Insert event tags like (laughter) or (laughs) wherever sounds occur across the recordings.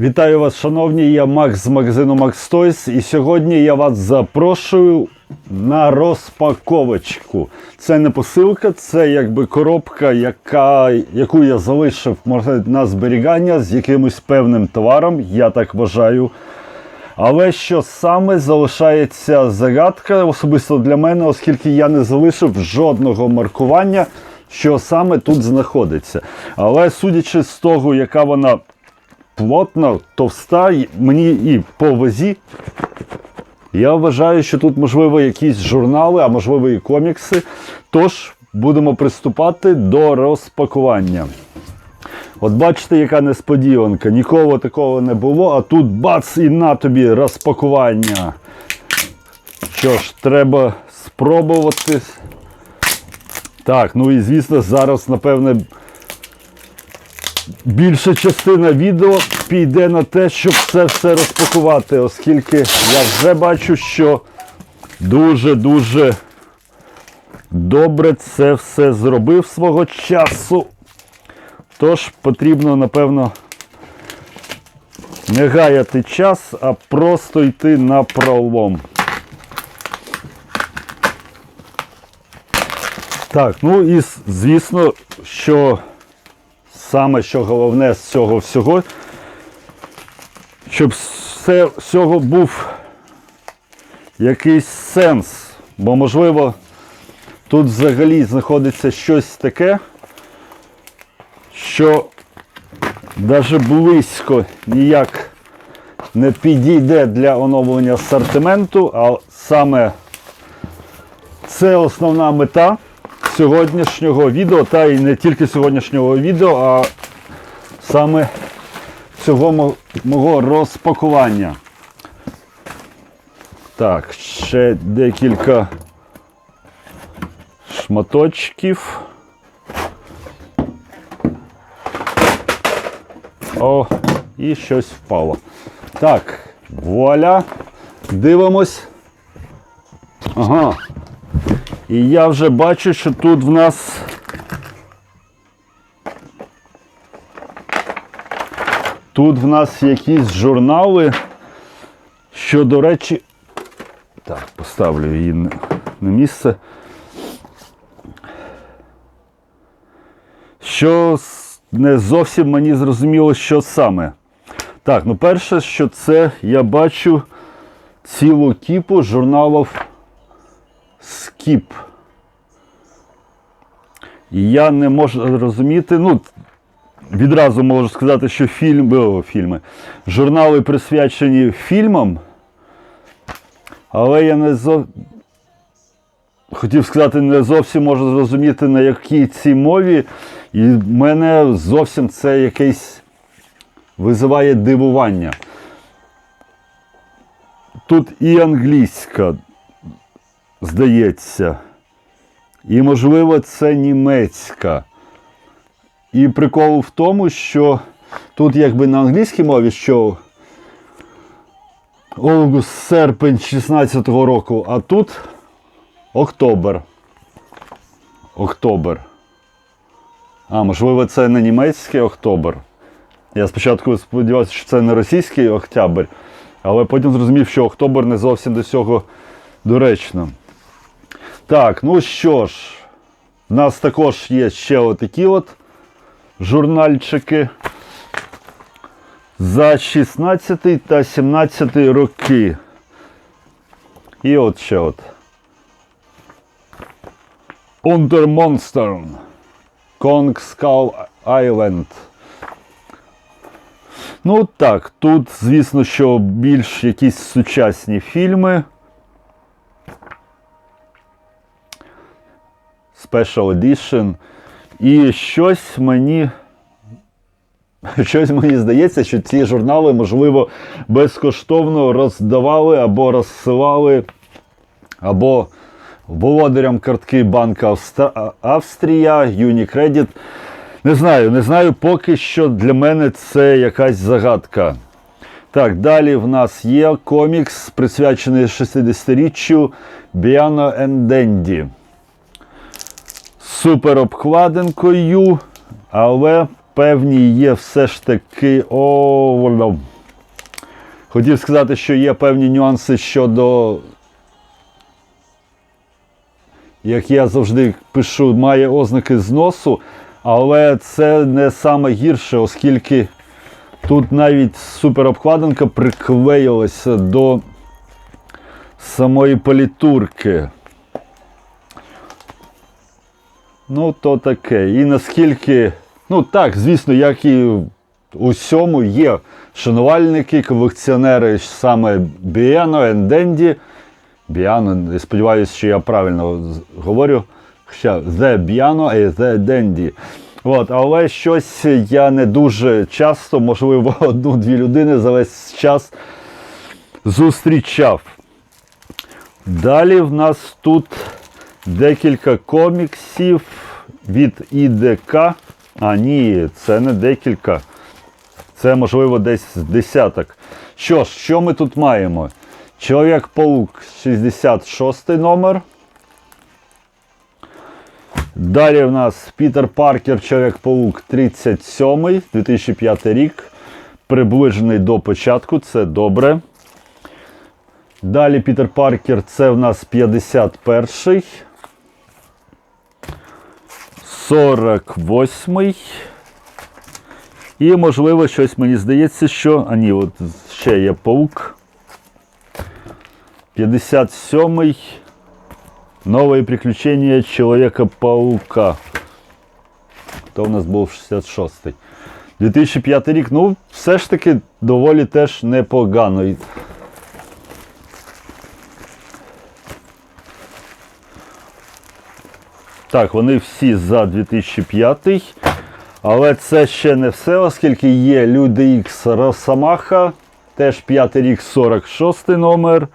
Вітаю вас, шановні. Я Макс з магазину Max Toys і сьогодні я вас запрошую на розпаковочку. Це не посилка, це якби коробка, яка, яку я залишив може, на зберігання з якимось певним товаром, я так вважаю. Але що саме залишається загадка особисто для мене, оскільки я не залишив жодного маркування, що саме тут знаходиться. Але судячи з того, яка вона плотна, товста, мені і по вазі, я вважаю, що тут можливо якісь журнали, а можливо і комікси. Тож будемо приступати до розпакування. От бачите, яка несподіванка. Ніколи такого не було, а тут бац і на тобі розпакування. Що ж, треба спробувати. Так, ну і звісно, зараз, напевне, більша частина відео піде на те, щоб це все розпакувати, оскільки я вже бачу, що дуже-дуже добре це все зробив свого часу. Тож потрібно, напевно, не гаяти час, а просто йти на пролом. Так, ну і звісно, що саме що головне з цього всього, щоб все, всього був якийсь сенс. Бо, можливо, тут взагалі знаходиться щось таке, що навіть близько ніяк не підійде для оновлення асортименту, а саме це основна мета сьогоднішнього відео, та і не тільки сьогоднішнього відео, а саме цього мого розпакування. Так, ще декілька шматочків. О, і щось впало. Так, вуаля. Дивимось. Ага. І я вже бачу, що тут в нас. Тут в нас якісь журнали, що, до речі. Так, поставлю її на місце. Що не зовсім мені зрозуміло, що саме. Так, ну перше, що це я бачу цілу кіпу журналів Скіп. Я не можу зрозуміти, ну, відразу можу сказати, що фільм, о, фільми, журнали присвячені фільмам, але я не зо... хотів сказати, не зовсім можу зрозуміти, на якій цій мові. І в мене зовсім це якесь визиває дивування. Тут і англійська, здається. І, можливо, це німецька. І прикол в тому, що тут якби на англійській мові, що Август, серпень 16-го року, а тут Октобер. Октобер. А, можливо, це не німецький Октобер. Я спочатку сподівався, що це не російський Октябрь, але потім зрозумів, що Октобер не зовсім до цього доречно. Так, ну що ж, в нас також є ще отакі от журнальчики за 16 та 17 роки. І от ще от. Under Monster. Kong Skull Island. Ну так, тут, звісно, що більш якісь сучасні фільми. Special Edition. І щось мені. Щось мені здається, що ці журнали, можливо, безкоштовно роздавали або розсилали, або володарям картки Банка Австрія, Unicredit. Не знаю, не знаю, поки що для мене це якась загадка. Так, далі в нас є комікс, присвячений 60-річчю Біано Денді. Супер обкладинкою, але певні є все ж таки. О. Хотів сказати, що є певні нюанси щодо, як я завжди пишу, має ознаки зносу, але це не саме гірше, оскільки тут навіть суперобкладинка приклеїлася до самої політурки. Ну, то таке. І наскільки, ну так, звісно, як і у всьому є шанувальники, колекціонери саме Біано Енденді. Біано, сподіваюся, що я правильно говорю. Хоча The Biano і The Dandy. От, але щось я не дуже часто, можливо, (laughs) одну-дві людини за весь час зустрічав. Далі в нас тут декілька коміксів від ІДК. А, ні, це не декілька. Це, можливо, десь десяток. Що ж, що ми тут маємо? Чоловік-паук 66 номер. Далі в нас Пітер Паркер, Чоловік-паук 37, 2005 рік. Приближений до початку, це добре. Далі Пітер Паркер, це в нас 51. 48. І, можливо, щось мені здається, що. А ні, от ще є паук. 57. Новые приключения Человека-паука. То в нас був 66-й. 2005 рік, ну, все ж таки доволі теж непогано. Так, вони всі за 2005. Але це ще не все, оскільки є Люди X Росомаха, теж 5 рік 46 номер.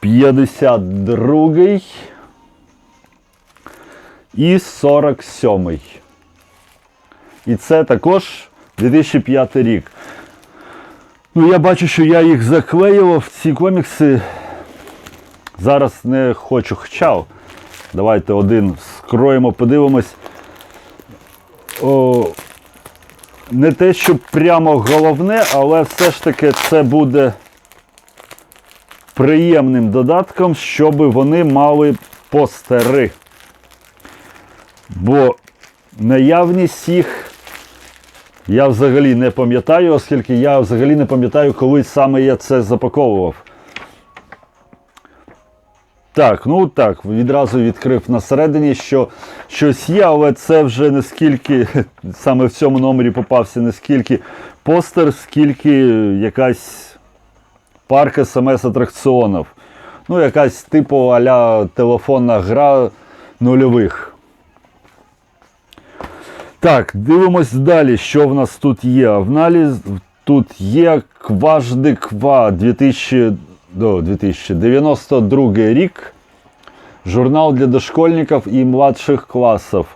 52 і 47. І це також 2005 рік. Ну, я бачу, що я їх заклеював, ці комікси. Зараз не хочу хоча. Давайте один скроємо, подивимось. О, не те, що прямо головне, але все ж таки це буде приємним додатком, щоб вони мали постери. Бо наявність їх я взагалі не пам'ятаю, оскільки я взагалі не пам'ятаю, коли саме я це запаковував. Так, ну так, відразу відкрив на середині, що щось є, але це вже не скільки, (laughs) саме в цьому номері попався не скільки постер, скільки якась парк смс атракціонів. Ну, якась типу а-ля телефонна гра нульових. Так, дивимось далі, що в нас тут є. В налі тут є Кважди Ква 2000, до 2092 рік. Журнал для дошкольників і младших класів.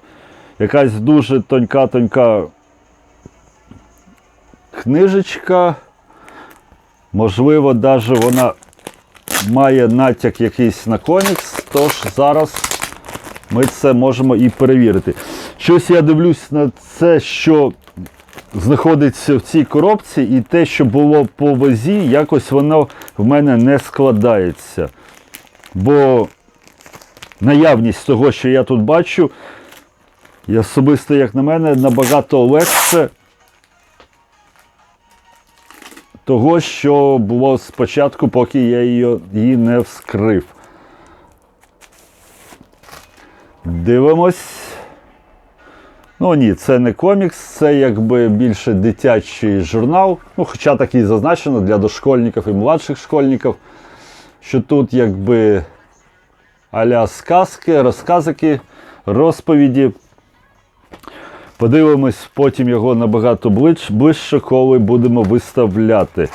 Якась дуже тонька-тонька книжечка. Можливо, навіть вона має натяк якийсь на комікс, тож зараз ми це можемо і перевірити. Щось я дивлюсь на це, що знаходиться в цій коробці, і те, що було по вазі, якось воно в мене не складається. Бо наявність того, що я тут бачу, і особисто, як на мене, набагато легше того, що було спочатку, поки я її, її не вскрив. Дивимось. Ну ні, це не комікс, це якби більше дитячий журнал. Ну, хоча так і зазначено для дошкольників і младших школьників, що тут якби аля сказки, розказики, розповіді. Подивимось потім його набагато ближ, ближче, коли будемо виставляти.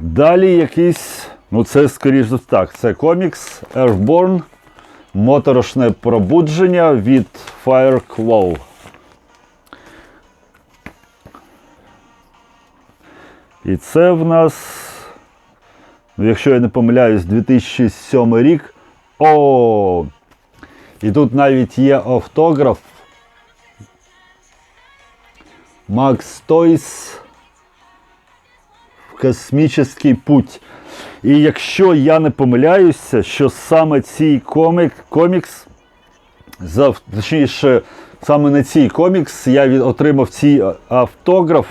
Далі якийсь, ну це скоріш за так, це комікс Airborne. Моторошне пробудження від Fireclaw. І це в нас, ну, якщо я не помиляюсь, 2007 рік. О! І тут навіть є автограф. Макс Тойс. в космічний путь. І якщо я не помиляюся, що саме цей комік, комікс, точніше, саме на цей комікс я отримав цей автограф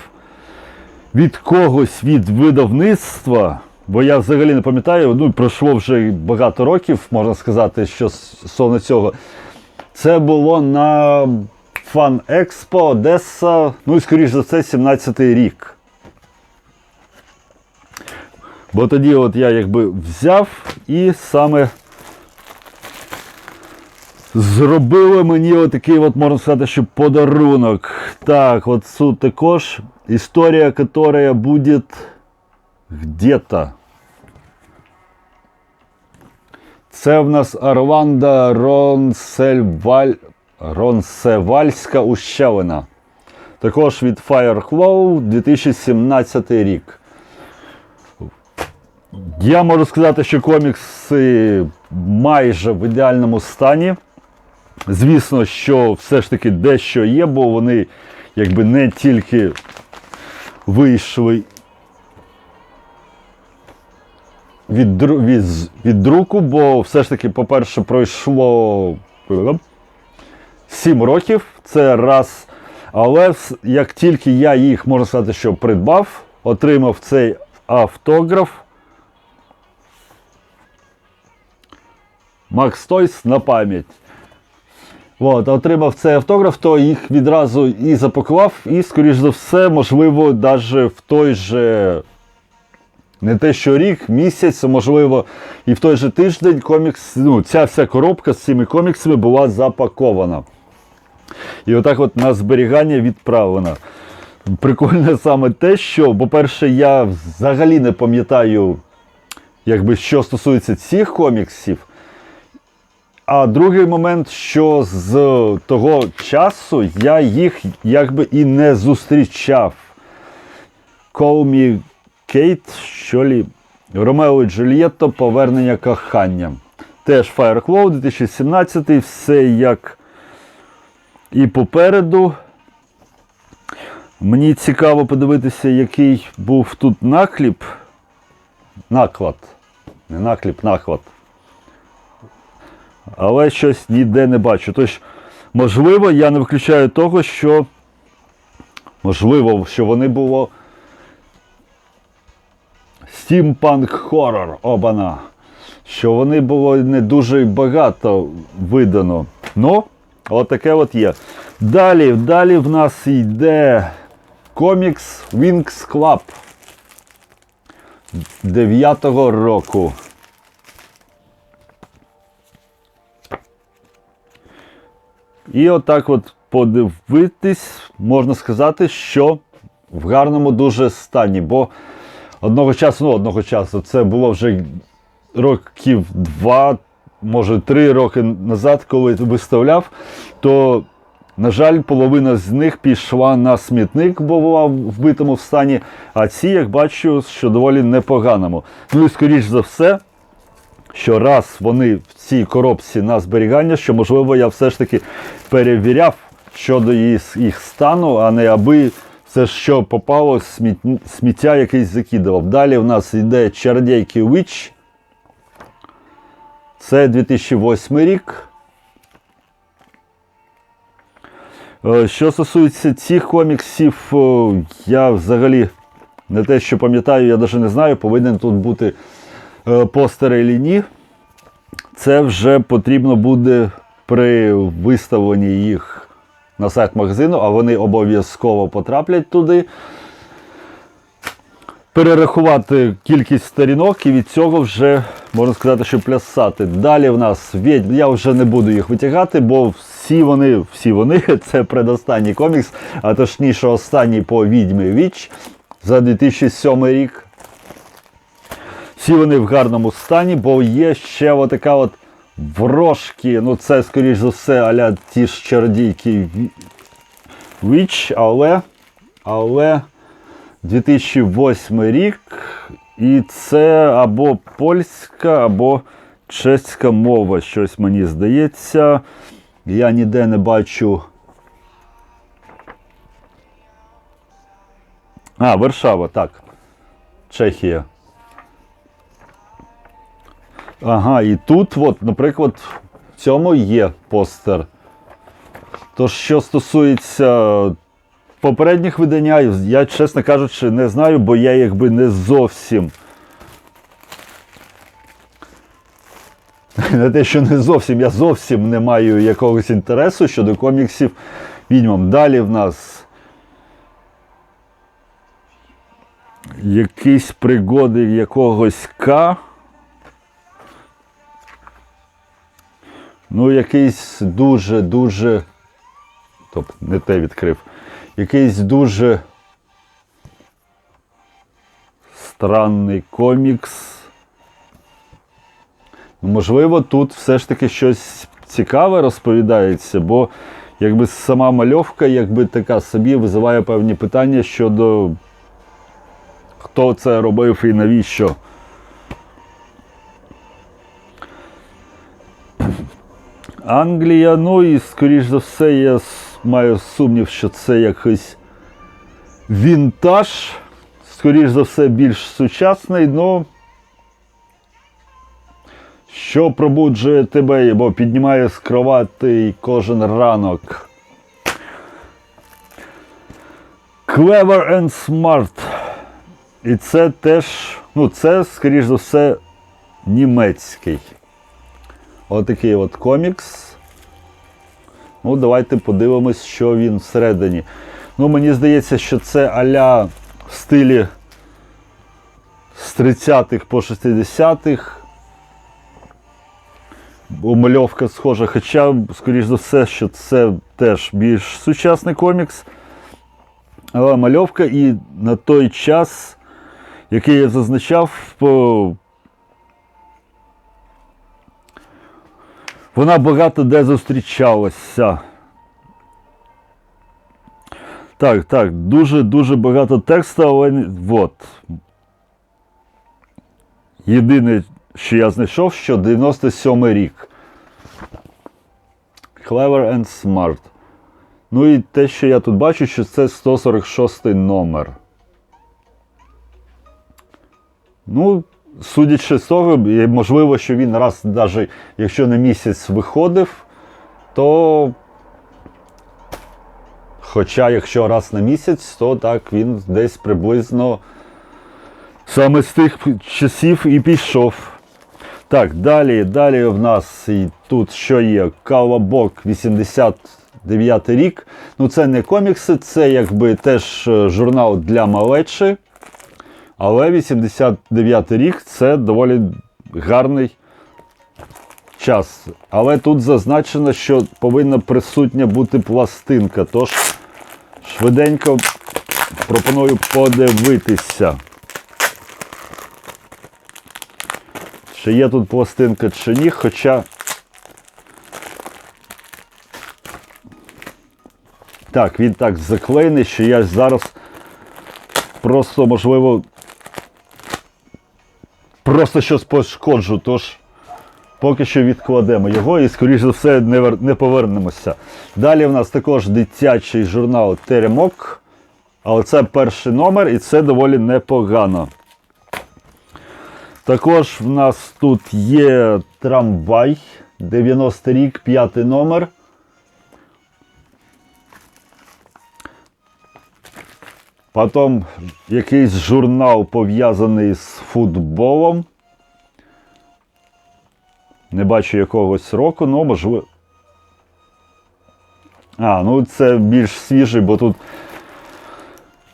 від когось від видавництва, бо я взагалі не пам'ятаю, ну пройшло вже багато років, можна сказати, що стосовно цього. Це було на Фан Експо Одеса, ну і скоріш за це, 17-й рік. Бо тоді от я якби взяв і саме зробили мені отакий, от, можна сказати, що подарунок. Так, от тут також історія, яка буде где-то. Це в нас Орландо Ронсельваль... Ронсевальська ущелина. Також від Fireclaw 2017 рік. Я можу сказати, що комікси майже в ідеальному стані. Звісно, що все ж таки дещо є, бо вони якби не тільки вийшли від, від, від друку, бо все ж таки, по-перше, пройшло 7 років, це раз. Але як тільки я їх, можна сказати, що придбав, отримав цей автограф, Макс Тойс на пам'ять. От, отримав цей автограф, то їх відразу і запакував, і, скоріш за все, можливо, навіть в той же не те, що рік, місяць, можливо, і в той же тиждень комікс, ну, ця вся коробка з цими коміксами була запакована. І отак от на зберігання відправлена. Прикольне саме те, що, по-перше, я взагалі не пам'ятаю, якби, що стосується цих коміксів. А другий момент, що з того часу я їх якби і не зустрічав. Call Me Кейт, що лі Ромео і Джульєтто Повернення кохання. Теж Fireclaw 2017, все як і попереду. Мені цікаво подивитися, який був тут накліп. Наклад. Не накліп, наклад. Але щось ніде не бачу. Тож, можливо, я не виключаю того, що можливо, що вони було Стімпанк хоррор, обана. Що вони було не дуже багато видано. Ну, отаке от є. Далі, далі в нас йде комікс Wings Club 9-го року. І отак от подивитись, можна сказати, що в гарному дуже стані. Бо одного часу, ну одного часу, це було вже років два, може три роки назад, коли виставляв, то, на жаль, половина з них пішла на смітник, бо була в вбитому стані. А ці, як бачу, що доволі непоганому. Ну і скоріш за все, що раз вони в цій коробці на зберігання, що можливо я все ж таки перевіряв щодо їх, стану, а не аби все, що попало, сміт, сміття якесь закидував. Далі в нас йде Чародейки Witch. Це 2008 рік. Е, Що стосується цих коміксів, е, я взагалі не те, що пам'ятаю, я навіть не знаю, повинен тут бути е, постери чи ні. Це вже потрібно буде при виставленні їх на сайт магазину, а вони обов'язково потраплять туди. Перерахувати кількість сторінок і від цього вже можна сказати, що плясати. Далі в нас. Я вже не буду їх витягати, бо всі вони, всі вони (laughs) це предостанній комікс, а точніше останній по відьмі Віч за 2007 рік. Всі вони в гарному стані, бо є ще отака от врошки. Ну це, скоріш за все, аля ті ж чародійки Віч, але, але 2008 рік. І це або польська, або чеська мова. Щось мені здається. Я ніде не бачу. А, Варшава, так. Чехія. Ага, і тут, от, наприклад, в цьому є постер. Тож, що стосується попередніх видання, я, чесно кажучи, не знаю, бо я якби не зовсім. (laughs) Не те, що не зовсім, я зовсім не маю якогось інтересу щодо коміксів відьмам. Далі в нас якісь пригоди якогось К. Ну, якийсь дуже-дуже. Тобто, не те відкрив. Якийсь дуже странний комікс. Ну, Можливо, тут все ж таки щось цікаве розповідається, бо якби сама мальовка, якби така собі визиває певні питання щодо хто це робив і навіщо. Англія, ну і скоріш за все, я маю сумнів, що це якийсь вінтаж. Скоріш за все, більш сучасний, ну. Що пробуджує тебе, бо піднімає з кровати кожен ранок. Clever and smart. І це теж, ну, це, скоріш за все, німецький. Отакий от комікс. Ну, давайте подивимось, що він всередині. Ну, мені здається, що це аля в стилі з 30-х по 60-х. Бо мальовка схожа, хоча, скоріш за все, що це теж більш сучасний комікс. Але мальовка і на той час, який я зазначав. Вона багато де зустрічалася. Так, так, дуже-дуже багато тексту, але от. Єдине, що я знайшов, що 97 рік. Clever and Smart. Ну і те, що я тут бачу, що це 146 номер. Ну, судячи з того, можливо, що він раз, навіть якщо на місяць виходив, то. Хоча, якщо раз на місяць, то так він десь приблизно саме з тих часів і пішов. Так, далі, далі в нас і тут що є? Кавабок 89 рік. Ну, це не комікси, це якби теж е, журнал для малечі. Але 89 рік це доволі гарний час. Але тут зазначено, що повинна присутня бути пластинка. Тож швиденько пропоную подивитися. Чи є тут пластинка чи ні, хоча. Так, він так заклеєний, що я зараз просто, можливо, просто щось пошкоджу, тож поки що відкладемо його і, скоріш за все, не, не повернемося. Далі в нас також дитячий журнал Теремок, але це перший номер і це доволі непогано. Також в нас тут є трамвай, 90 рік, п'ятий номер. Потім якийсь журнал пов'язаний з футболом. Не бачу якогось року, але можливо. А, ну це більш свіжий, бо тут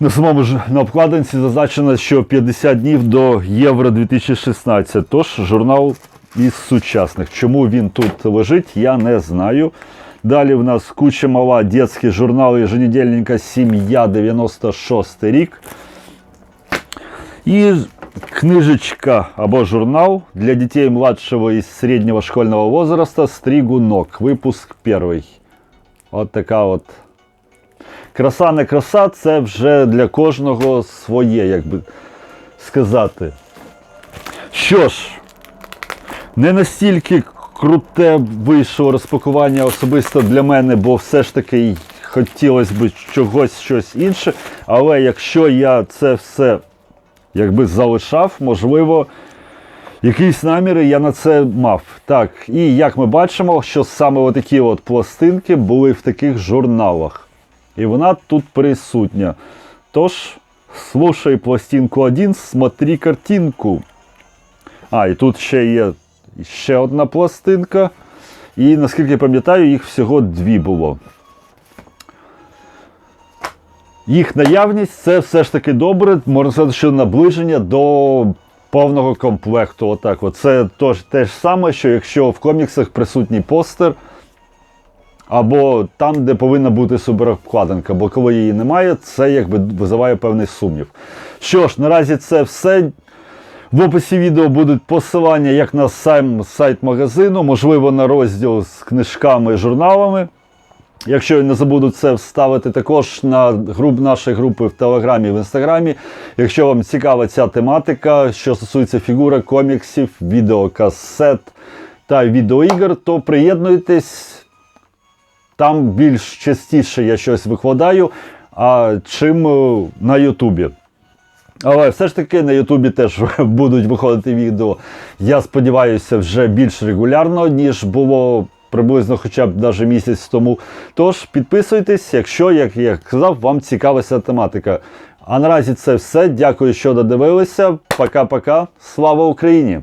на самому ж на обкладинці зазначено, що 50 днів до Євро 2016. Тож журнал із сучасних. Чому він тут лежить, я не знаю. Далі в нас куча мала дитячий журнал еженедельника Сім'я 96 рік. І книжечка або журнал для дітей младшего і середнього школьного возраста Стригунок. Випуск перший. От така от краса не краса, це вже для кожного своє, як би сказати. Що ж, не настільки круте вийшло розпакування особисто для мене, бо все ж таки хотілося б чогось щось інше. Але якщо я це все якби залишав, можливо, якісь наміри я на це мав. Так, і як ми бачимо, що саме отакі от пластинки були в таких журналах. І вона тут присутня. Тож, слушай пластинку 1, смотри картинку. А, і тут ще є ще одна пластинка. І наскільки я пам'ятаю, їх всього дві було. Їх наявність це все ж таки добре, можна сказати, що наближення до повного комплекту. Отак. От. Це тож, те ж саме, що якщо в коміксах присутній постер, або там, де повинна бути суперобкладинка, бо коли її немає, це якби визиває певний сумнів. Що ж, наразі це все. В описі відео будуть посилання як на сам сайт магазину, можливо, на розділ з книжками і журналами. Якщо я не забуду це вставити також на груп нашої групи в Телеграмі в Інстаграмі. Якщо вам цікава ця тематика, що стосується фігурок, коміксів, відеокасет та відеоігр, то приєднуйтесь. Там більш частіше я щось викладаю, а чим е, на Ютубі. Але все ж таки на Ютубі теж (laughs) будуть виходити відео. Я сподіваюся, вже більш регулярно, ніж було приблизно хоча б навіть місяць тому. Тож підписуйтесь, якщо, як я казав, вам цікава тематика. А наразі це все. Дякую, що додивилися. Пока-пока. Слава Україні!